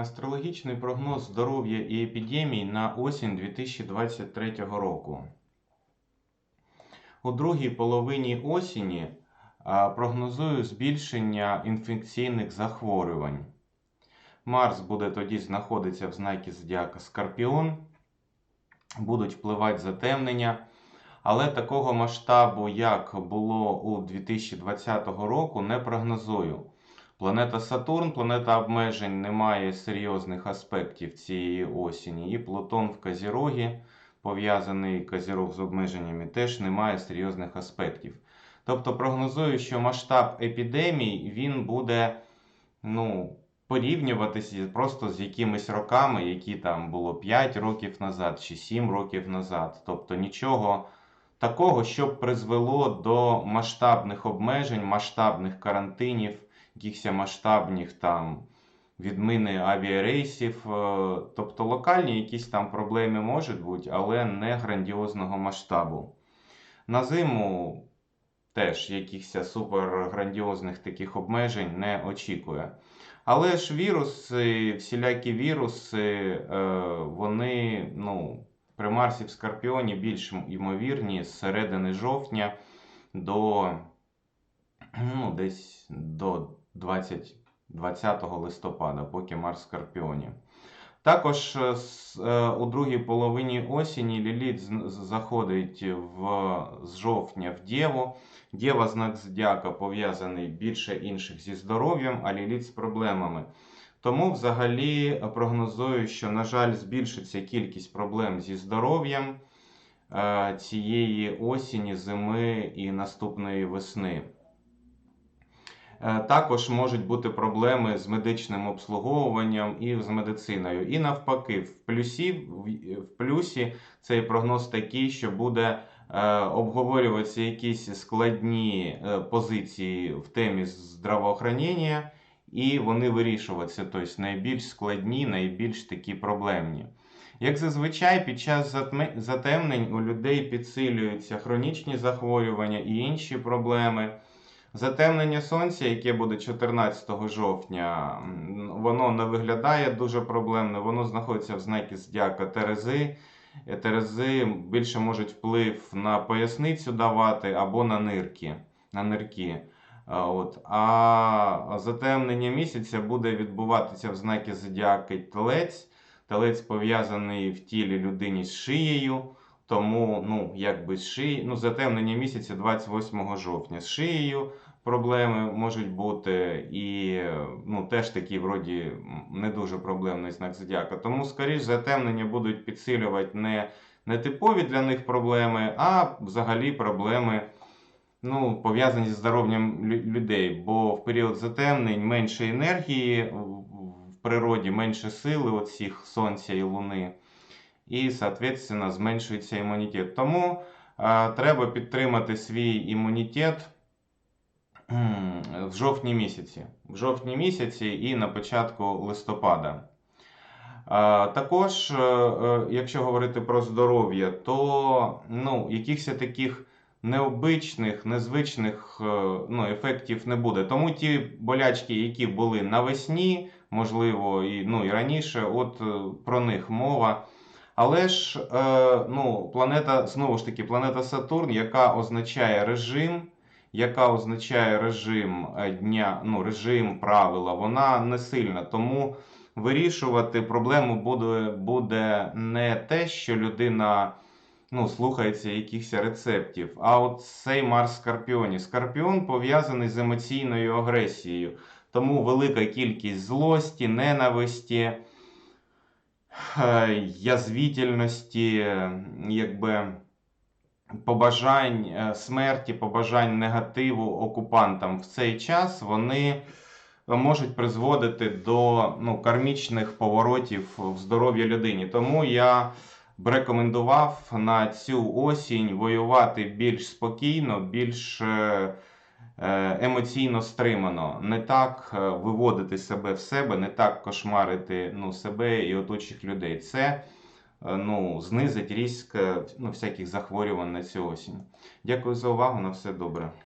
Астрологічний прогноз здоров'я і епідемій на осінь 2023 року. У другій половині осені прогнозую збільшення інфекційних захворювань. Марс буде тоді знаходитися в знакі Зодіака Скорпіон, будуть впливати затемнення. Але такого масштабу, як було у 2020 року, не прогнозую. Планета Сатурн, планета обмежень, не має серйозних аспектів цієї осені. І Плутон в Казірогі, пов'язаний Казірог з обмеженнями, теж не має серйозних аспектів. Тобто прогнозую, що масштаб епідемій він буде ну, порівнюватися просто з якимись роками, які там було 5 років назад чи 7 років назад. Тобто нічого такого, щоб призвело до масштабних обмежень, масштабних карантинів якихось масштабних там відміни авіарейсів. е, Тобто локальні якісь там проблеми можуть бути, але не грандіозного масштабу. На зиму теж якихось суперграндіозних таких обмежень не очікує. Але ж віруси, всілякі віруси, е, вони ну, при Марсі в Скорпіоні більш ймовірні з середини жовтня до ну, десь до 20, 20 листопада, поки Марс в Скорпіоні. Також е, е, у другій половині осені Ліліт заходить в, з жовтня в Дєву. Дєва знак зодіака пов'язаний більше інших зі здоров'ям, а Ліліт з проблемами. Тому взагалі прогнозую, що, на жаль, збільшиться кількість проблем зі здоров'ям е, цієї осені, зими і наступної весни. Е, Також можуть бути проблеми з медичним обслуговуванням і з медициною. І навпаки, в плюсі, в- в плюсі цей прогноз такий, що буде е, обговорюватися якісь складні е, позиції в темі здравоохранення, і вони вирішуватися, тобто найбільш складні, найбільш такі проблемні. Як зазвичай, під час затемнень у людей підсилюються хронічні захворювання і інші проблеми. Затемнення сонця, яке буде 14 жовтня, воно не виглядає дуже проблемно, воно знаходиться в знакі Зодіака Терези. Е, Терези більше можуть вплив на поясницю давати або на нирки. На нирки. А, От. А затемнення місяця буде відбуватися в знакі Зодіаки Телець. Телець пов'язаний в тілі людині з шиєю. Тому, ну, якби з шиї, ну, затемнення місяця 28 жовтня з шиєю проблеми можуть бути, і ну, теж такий, вроді, не дуже проблемний знак зодіака. Тому, скоріш, затемнення будуть підсилювати не, не типові для них проблеми, а взагалі проблеми. Ну, пов'язані з здоров'ям людей, бо в період затемнень менше енергії в природі, менше сили от сонця і луни і, соответственно, зменшується імунітет. Тому е, треба підтримати свій імунітет в жовтні місяці. В жовтні місяці і на початку листопада. Також, е, е, якщо говорити про здоров'я, то ну, якихось таких необичних, незвичних е, ну, ефектів не буде. Тому ті болячки, які були навесні, можливо, і, ну, і раніше, от про них мова. Але ж е, ну, планета, знову ж таки, планета Сатурн, яка означає режим, яка означає режим е, дня, ну, режим, правила, вона не сильна. Тому вирішувати проблему буде, буде не те, що людина ну, слухається якихось рецептів, а от цей Марс Скорпіоні. Скорпіон пов'язаний з емоційною агресією. Тому велика кількість злості, ненависті язвітельності, е, якби побажань е, смерті, побажань негативу окупантам в цей час вони можуть призводити до ну, кармічних поворотів в здоров'я людині. Тому я б рекомендував на цю осінь воювати більш спокійно, більш е, е, емоційно стримано, не так е, виводити себе в себе, не так кошмарити ну, себе і оточих людей. Це е, ну, знизить ризик е, ну, всяких захворювань на цю осінь. Дякую за увагу. На все добре.